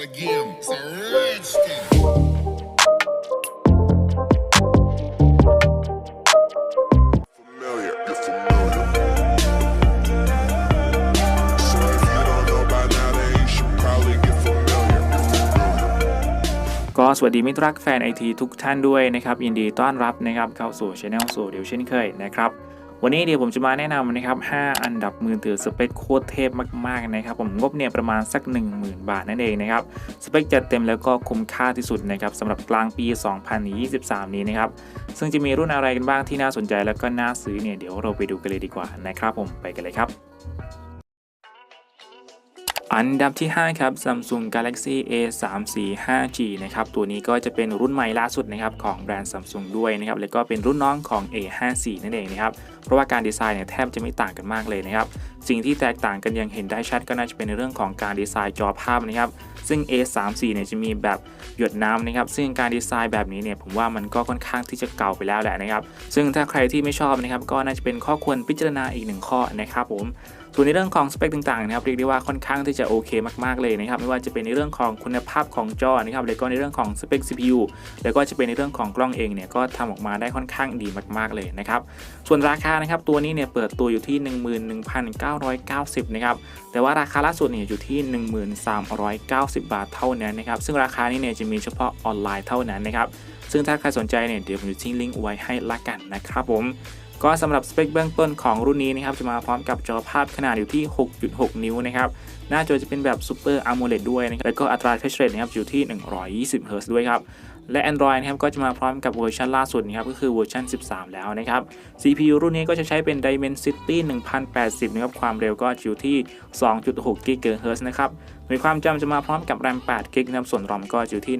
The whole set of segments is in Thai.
the game. It's a rich thing. familiar, you're familiar. So if you don't know by now, then you should probably get familiar. You're familiar. ก็สวัสดีมิตรรักแฟนไอทีทุกท่านด้วยนะครับยินดีต้อนรับนะครับเข้าสู่ช anel สู่เดี๋ยวเช่นเคยนะครับ วันนี้เดี๋ยวผมจะมาแนะนำนะครับ 5 อันดับมือถือสเปคโคตรเทพมากๆนะครับ ผมงบเนี่ยประมาณสัก 10,000 บาทนั่นเองนะครับ สเปคจัดเต็มแล้วก็คุ้มค่าที่สุดนะครับสำหรับกลางปี 2023 นี้นะครับ ซึ่งจะมีรุ่นอะไรกันบ้างที่น่าสนใจแล้วก็น่าซื้อเนี่ยเดี๋ยวเราไปดูกันเลยดีกว่านะครับผมไปกันเลยครับ อันดับที่ 5 ครับ Samsung Galaxy A 3 4 5 G นะครับ ตัวนี้ก็จะเป็นรุ่นใหม่ล่าสุดนะครับของแบรนด์ Samsung ด้วยนะครับ แล้วก็เป็นรุ่นน้องของ A 5 4นั่นเองนะครับ เพราะว่าการดีไซน์เนี่ยแทบจะไม่ต่างกันมากเลยนะครับ สิ่งที่แตกต่างกันยังเห็นได้ชัดก็น่าจะเป็นในเรื่องของการดีไซน์จอภาพนะครับ ซึ่ง A 3 4เนี่ยจะมีแบบหยดน้ำนะครับ ซึ่งการดีไซน์แบบนี้เนี่ยผมว่ามันก็ค่อนข้างที่จะเก่าไปแล้วแหละนะครับ ซึ่งถ้าใครที่ไม่ชอบนะครับก็น่าจะเป็นข้อควรพิจารณาอีกหนึ่งข้อนะครับผม ส่วนในเรื่องของสเปคต่างๆนะครับเรียกได้ว่าค่อนข้างที่จะโอเคมากๆเลยนะครับไม่ว่าจะเป็นในเรื่องของคุณภาพของจอนะครับแล้วก็ในเรื่องของสเปค CPU แล้วก็จะเป็นในเรื่องของกล้องเองเนี่ยก็ทำออกมาได้ค่อนข้างดีมาก ๆเลยนะครับส่วนราคานะครับตัวนี้เนี่ยเปิดตัวอยู่ที่ 11,990นะครับแต่ว่าราคาล่าสุดเนี่ยอยู่ที่ 1390 บาทเท่านั้นนะครับซึ่งราคานี้เนี่ยจะมีเฉพาะออนไลน์เท่านั้นนะครับซึ่งถ้าใครสนใจเนี่ยเดี๋ยวผมจะทิ้งลิงก์ไว้ให้ละกันนะครับผม ก็สำหรับสเปคเบื้องต้นของรุ่นนี้นะครับจะมาพร้อมกับจอภาพขนาดอยู่ที่ 6.6 นิ้วนะครับหน้าจอจะเป็นแบบ Super AMOLED ด้วยนะครับแล้วก็อัตรา refresh rate นะครับอยู่ที่ 120 Hz ด้วยครับ และ Android นะครับก็จะมาพร้อมกับเวอร์ชันล่าสุดนะครับก็คือเวอร์ชัน 13 แล้วนะครับ CPU รุ่นนี้ก็จะใช้เป็น Dimensity 1080 นะครับความเร็วก็อยู่ที่ 2.6 GHz นะครับโดยความจำจะมาพร้อมกับ RAM 8 g b นะครับส่วน ROM ก็อยู่ที่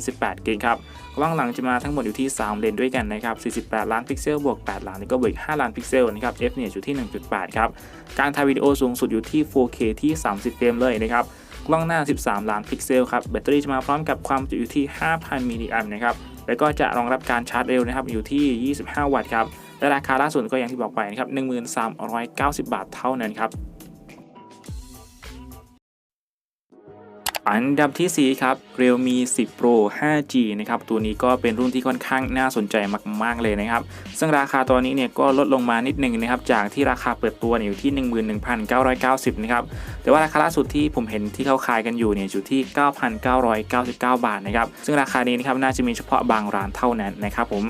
128 g b ครับกล้องหลังจะมาทั้งหมดอยู่ที่ 3 เลนด้วยกันนะครับ 48 ล้านพิกเซลบวก 8 ล้านแล้วก็บวก5ล้านพิกเซลนะครับ f เนี่ยอยู่ที่ 1.8 ครับ การถ่ายวิดีโอสูงสุดอยู่ที่ 4K ที่ 30 เฟรมเลยนะครับ ล้องหน้า 13 ล้านพิกเซลครับแบตเตอรี่จะมาพร้อมกับความจุอยู่ที่ 5,000 มิลลิแอมป์นะครับแล้วก็จะรองรับการชาร์จเร็วนะครับอยู่ที่ 25 วัตต์ครับและราคาล่าสุดก็อย่างที่บอกไปนะครับ1390 บาทเท่านั้นครับ อันดับที่ 4 ครับ Realme 10 Pro 5G นะครับ ตัวนี้ก็เป็นรุ่นที่ค่อนข้างน่าสนใจมาก ๆ เลยนะครับ ซึ่งราคาตัวนี้เนี่ยก็ลดลงมานิดนึงนะครับ จากที่ราคาเปิดตัวเนี่ยอยู่ที่ 11,990 นะครับ แต่ว่าราคาล่าสุดที่ผมเห็นที่เขาขายกันอยู่เนี่ยอยู่ที่ 9,999 บาทนะครับ ซึ่งราคานี้นะครับน่าจะมีเฉพาะบางร้านเท่านั้นนะครับผม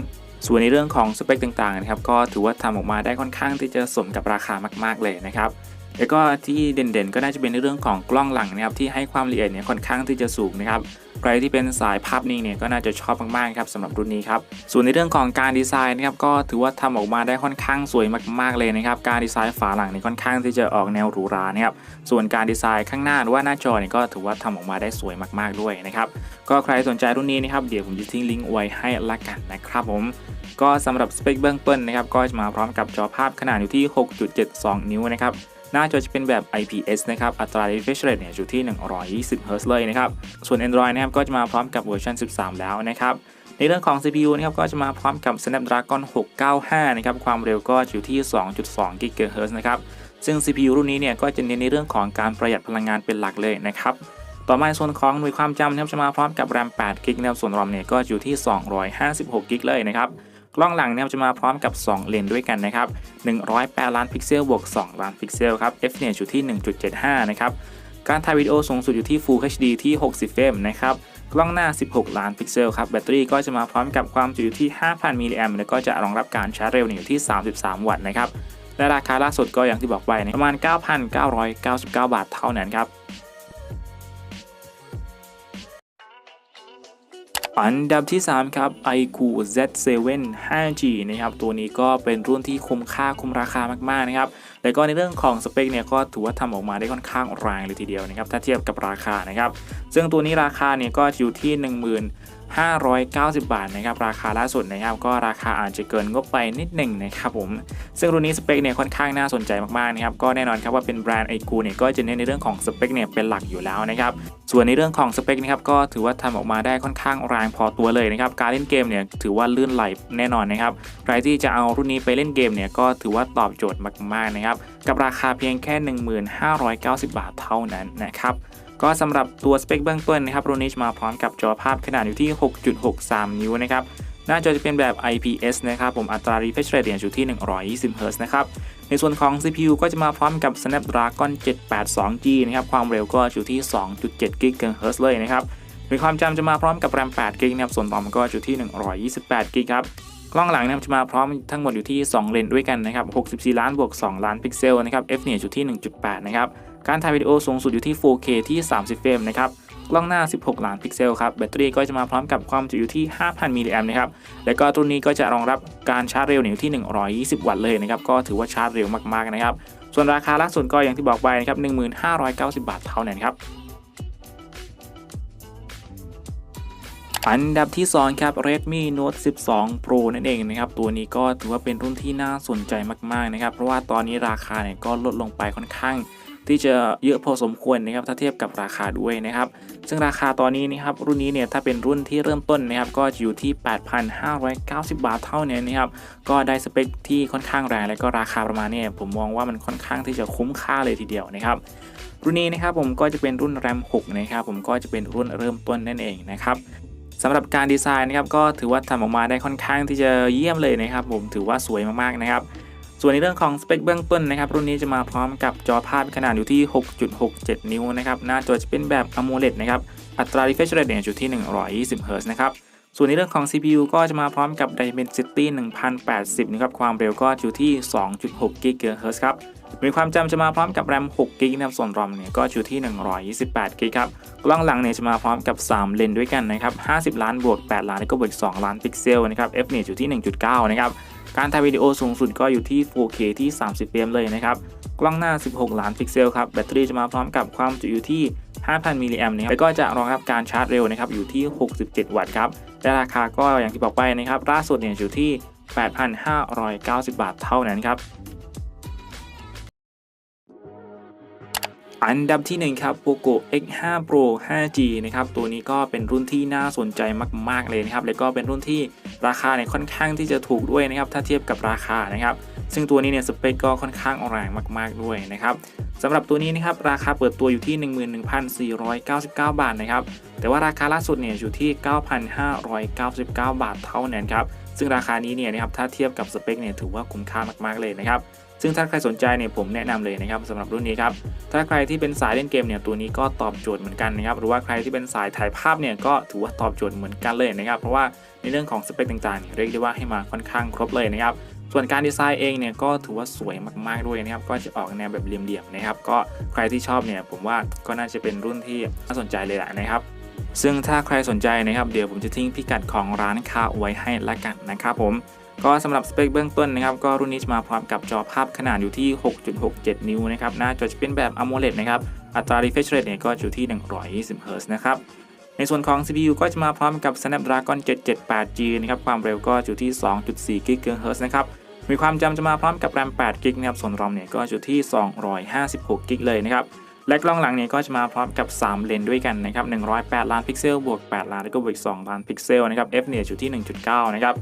ส่วนในเรื่องของสเปคต่างๆนะครับก็ถือว่าทำออกมาได้ค่อนข้างที่จะสมกับราคามากๆเลยนะครับ แล้วก็ที่เด่นๆ ก็น่าจะเป็นในเรื่องของกล้องหลังนะครับที่ให้ความละเอียดเนี่ยค่อนข้างที่จะสูงนะครับใครที่เป็นสายภาพนิ่งเนี่ยก็น่าจะชอบมากๆครับสำหรับรุ่นนี้ครับส่วนในเรื่องของการดีไซน์นะครับก็ถือว่าทำออกมาได้ค่อนข้างสวยมากๆเลยนะครับการดีไซน์ฝาหลังเนี่ยค่อนข้างที่จะออกแนวหรูหรานะครับส่วนการดีไซน์ข้างหน้าหรือว่าหน้าจอเนี่ยก็ถือว่าทำออกมาได้สวยมากๆด้วยนะครับก็ใครสนใจรุ่นนี้นะครับเดี๋ยวผมจะทิ้งลิงก์ไว้ให้ละกันนะครับผมก็สำหรับสเปคเบื้องต้นนะครับก็จะมาพร้อมกับจอภาพขนาดอยู่ที่ 6.72 นิ้วนะครับ หน้าจอจะเป็นแบบ IPS นะครับอัตรา refresh rate เนี่ยอยู่ที่ 120 Hz เลยนะครับ ส่วน Android นะครับก็จะมาพร้อมกับเวอร์ชัน 13 แล้วนะครับในเรื่องของ CPU นะครับก็จะมาพร้อมกับ Snapdragon 695 นะครับความเร็วก็อยู่ที่ 2.2 GHz นะครับซึ่ง CPU รุ่นนี้เนี่ยก็จะเน้นในเรื่องของการประหยัดพลังงานเป็นหลักเลยนะครับต่อมาในส่วนของหน่วยความจำนะครับจะมาพร้อมกับ RAM 8 g b นะครับส่วน ROM เนี่ยก็อยู่ที่ 256 g b เลยนะครับ กล้องหลังเนี่ยจะมาพร้อมกับ 2 เลนส์ด้วยกันนะครับ108 ล้านพิกเซลบวก 2 ล้านพิกเซลครับ f เนี่ยอยู่ที่ 1.75 นะครับ การถ่ายวิดีโอสูงสุดอยู่ที่ Full HD ที่ 60 เฟรมนะครับ กล้องหน้า 16 ล้านพิกเซลครับ แบตเตอรี่ก็จะมาพร้อมกับความจุอยู่ที่ 5,000 มิลลิแอมป์แล้วก็จะรองรับการชาร์จเร็วอยู่ที่ 33 วัตต์นะครับและราคาล่าสุดก็อย่างที่บอกไปนะประมาณ 9,999 บาทเท่านั้นครับ อันดับที่ 3 ครับ iQ Z7 5G นะครับตัวนี้ก็เป็นรุ่นที่คุ้มค่าคุ้มราคามากๆนะครับแล้วก็ในเรื่องของสเปคเนี่ยก็ถือว่าทำออกมาได้ค่อนข้างแรงเลยทีเดียวนะครับถ้าเทียบกับราคานะครับซึ่งตัวนี้ราคาเนี่ยก็อยู่ที่ 590 บาทนะครับราคาล่าสุดนะครับก็ราคาอาจจะเกินงบไปนิดหนึ่งนะครับผมซึ่งรุ่นนี้สเปคเนี่ยค่อนข้างน่าสนใจมากๆนะครับก็แน่นอนครับว่าเป็นแบรนด์ไอคูเนี่ยก็จะเน้นในเรื่องของสเปคเนี่ยเป็นหลักอยู่แล้วนะครับส่วนในเรื่องของสเปคนะครับก็ถือว่าทำออกมาได้ค่อนข้างแรงพอตัวเลยนะครับการเล่นเกมเนี่ยถือว่าลื่นไหลแน่นอนนะครับใครที่จะเอารุ่นนี้ไปเล่นเกมเนี่ยก็ถือว่าตอบโจทย์มากๆนะครับกับราคาเพียงแค่ 1590 บาทเท่านั้นนะครับ ก็สำหรับตัวสเปคเบื้องต้นนะครับรุ่นนี้มาพร้อมกับจอภาพขนาดอยู่ที่ 6.63 นิ้วนะครับหน้าจอจะเป็นแบบ IPS นะครับผมอัตรา refresh rate อยู่ที่ 120 Hz นะครับ ในส่วนของ CPU ก็จะมาพร้อมกับ Snapdragon 782G นะครับ ความเร็วก็อยู่ที่ 2.7 GHz เลยนะครับโดยความจำจะมาพร้อมกับ RAM 8 GB นะครับ ส่วนต่อมก็อยู่ที่ 128 GB ครับ กล้องหลังนะครับจะมาพร้อมทั้งหมดอยู่ที่ 2 เลนส์ด้วยกันนะครับ 64 ล้านบวก 2 ล้านพิกเซลนะครับ f เนี่ยอยู่ที่ 1.8 นะครับ การถ่ายวิดีโอสูงสุดอยู่ที่ 4K ที่ 30 เฟรมนะครับ กล้องหน้า 16 ล้านพิกเซลครับ แบตเตอรี่ก็จะมาพร้อมกับความจุอยู่ที่ 5,000 มิลลิแอมป์นะครับ แล้วก็ตัวนี้ก็จะรองรับการชาร์จเร็วอยู่ที่ 120 วัตต์เลยนะครับ ก็ถือว่าชาร์จเร็วมากๆนะครับ ส่วนราคาล่าสุดก็อย่างที่บอกไปนะครับ 1590 บาทเท่านั้นครับอันดับที่ 2 ครับ Redmi Note 12 Pro นั่นเองนะครับ ตัวนี้ก็ถือว่าเป็นรุ่นที่น่าสนใจมาก ๆ นะครับ เพราะว่าตอนนี้ราคาเนี่ยก็ลดลงไปค่อนข้าง ที่จะเยอะพอสมควรนะครับถ้าเทียบกับราคาด้วยนะครับ ซึ่งราคาตอนนี้นะครับรุ่นนี้เนี่ยถ้าเป็นรุ่นที่เริ่มต้นนะครับก็จะอยู่ที่ 8,590 บาทเท่านั้นะครับก็ได้สเปคที่ค่อนข้างแรงและก็ราคาประมาณนี้ผมมองว่ามันค่อนข้างที่จะคุ้มค่าเลยทีเดียวนะครับรุ่นนี้นะครับผมก็จะเป็นรุ่น RAM 6 นะครับผมก็จะเป็นรุ่นเริ่มต้นนั่นเองนะครับสำหรับการดีไซน์นะครับก็ถือว่าทำออกมาได้ค่อนข้างที่จะเยี่ยมเลยนะครับ ผมถือว่าสวยมากๆนะครับ ส่วนในเรื่องของสเปคเบื้องต้นนะครับรุ่นนี้จะมาพร้อมกับจอภาพขนาดอยู่ที่ 6.67 นิ้วนะครับหน้าจอจะเป็นแบบ AMOLED นะครับอัตรา refresh rate เนี่ยอยู่ที่ 120 Hz นะครับ ส่วนในเรื่องของ CPU ก็จะมาพร้อมกับ Dimensity 1080 นะครับ ความเร็วก็อยู่ที่ 2.6 GHz ครับ มีความจำจะมาพร้อมกับ RAM 6 GB นะครับ ส่วน ROM เนี่ยก็อยู่ที่ 128 GB ครับ กล้องหลังเนี่ยจะมาพร้อมกับ 3 เลนด้วยกันนะครับ 50 ล้านบวก 8 ล้านแล้วก็บวก 2 ล้านพิกเซลนะครับ f เนี่ยอยู่ที่ 1.9 นะครับ การถ่ายวิดีโอสูงสุดก็อยู่ที่ 4K ที่ 30 เฟรมเลยนะครับ กล้องหน้า 16 ล้านพิกเซลครับ แบตเตอรี่จะมาพร้อมกับความจุอยู่ที่ 5,000มิลลิแอมป์นะครับแล้วก็จะรองรับการชาร์จเร็วนะครับอยู่ที่ 67 วัตต์ครับและราคาก็อย่างที่บอกไปนะครับล่าสุดเนี่ยอยู่ที่ 8,590 บาทเท่านั้นครับอันดับที่ 1 ครับ Poco X5 Pro 5G นะครับ ตัวนี้ก็เป็นรุ่นที่น่าสนใจมาก ๆ เลยนะครับ แล้วก็เป็นรุ่นที่ราคาเนี่ยค่อนข้างที่จะถูกด้วยนะครับ ถ้าเทียบกับราคานะครับ ซึ่งตัวนี้เนี่ยสเปคก็ค่อนข้างแรงมากๆด้วยนะครับสำหรับตัวนี้นะครับราคาเปิดตัวอยู่ที่ 11,499 บาทนะครับแต่ว่าราคาล่าสุดเนี่ยอยู่ที่ 9,599 บาทเท่านั้นครับซึ่งราคานี้เนี่ยนะครับถ้าเทียบกับสเปคเนี่ยถือว่าคุ้มค่ามากๆเลยนะครับซึ่งถ้าใครสนใจเนี่ยผมแนะนำเลยนะครับสำหรับรุ่นนี้ครับถ้าใครที่เป็นสายเล่นเกมเนี่ยตัวนี้ก็ตอบโจทย์เหมือนกันนะครับหรือว่าใครที่เป็นสายถ่ายภาพเนี่ยก็ถือว่าตอบโจทย์เหมือนกันเลยนะครับเพราะว่าในเรื่องของสเปคต่างๆเรียกได้ว่าให้มาค่อนข้างครบเลยนะครับ ส่วนการดีไซน์เองเนี่ยก็ถือว่าสวยมากๆด้วยนะครับ ก็จะออกแนวแบบเหลี่ยมๆนะครับ ก็ใครที่ชอบเนี่ยผมว่าก็น่าจะเป็นรุ่นที่น่าสนใจเลยแหละนะครับซึ่งถ้าใครสนใจนะครับ เดี๋ยวผมจะทิ้งพิกัดของร้านค้าไว้ให้ละกันนะครับผมก็สำหรับสเปคเบื้องต้นนะครับ ก็รุ่นนี้จะมาพร้อมกับจอภาพขนาดอยู่ที่ 6.67 นิ้วนะครับ หน้าจอจะเป็นแบบ AMOLED นะครับ อัตรา refresh rate เนี่ยก็อยู่ที่ 120 Hz นะครับ ในส่วนของ CPU ก็จะมาพร้อมกับ Snapdragon 778G นะครับ ความเร็วก็อยู่ที่ 2.4 GHz นะครับ มีความจำจะมาพร้อมกับ RAM 8 GB นะครับ ส่วน ROM เนี่ยก็อยู่ที่ 256 GB เลยนะครับ และกล้องหลังเนี่ยก็จะมาพร้อมกับ 3 เลนด้วยกันนะครับ 108 ล้านพิกเซล บวก 8 ล้าน แล้วก็บวก 2 ล้านพิกเซล นะครับ f เนี่ยอยู่ที่ 1.9 นะครับ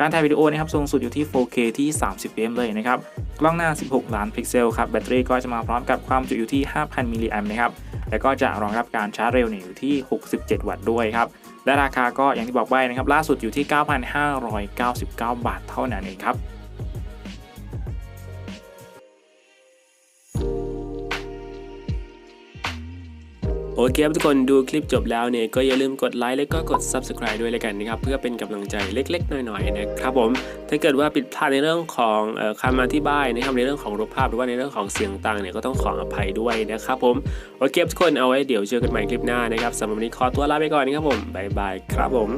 การถ่ายวิดีโอนะครับสูงสุดอยู่ที่ 4K ที่ 30เฟรมเลยนะครับ กล้องหน้า 16 ล้านพิกเซลครับ แบตเตอรี่ก็จะมาพร้อมกับความจุอยู่ที่ 5,000 มิลลิแอมป์นะครับ แล้วก็จะรองรับการชาร์จเร็วเนี่ยอยู่ที่ 67 วัตต์ด้วยครับ และราคาก็อย่างที่บอกไปนะครับล่าสุดอยู่ที่ 9,599 บาทเท่านั้นเองครับ โอเคครับทุกคนดูคลิปจบแล้วเนี่ยก็อย่าลืมกดไลค์และก็กด Subscribe ด้วยเลยกันนะครับเพื่อเป็นกำลังใจเล็กๆหน่อยๆนะครับผมถ้าเกิดว่าผิดพลาดในเรื่องของออคำอธิบายนะครับในเรื่องของรูปภาพหรือว่าในเรื่องของเสียงต่างเนี่ยก็ต้องขออภัยด้วยนะครับผมโอเคครับทุกคนเอาไว้เดี๋ยวเจอกันใหม่คลิปหน้านะครับสำหรับวันนี้ขอตัวลาไปก่อนนะครับผมบ๊ายบายครับผม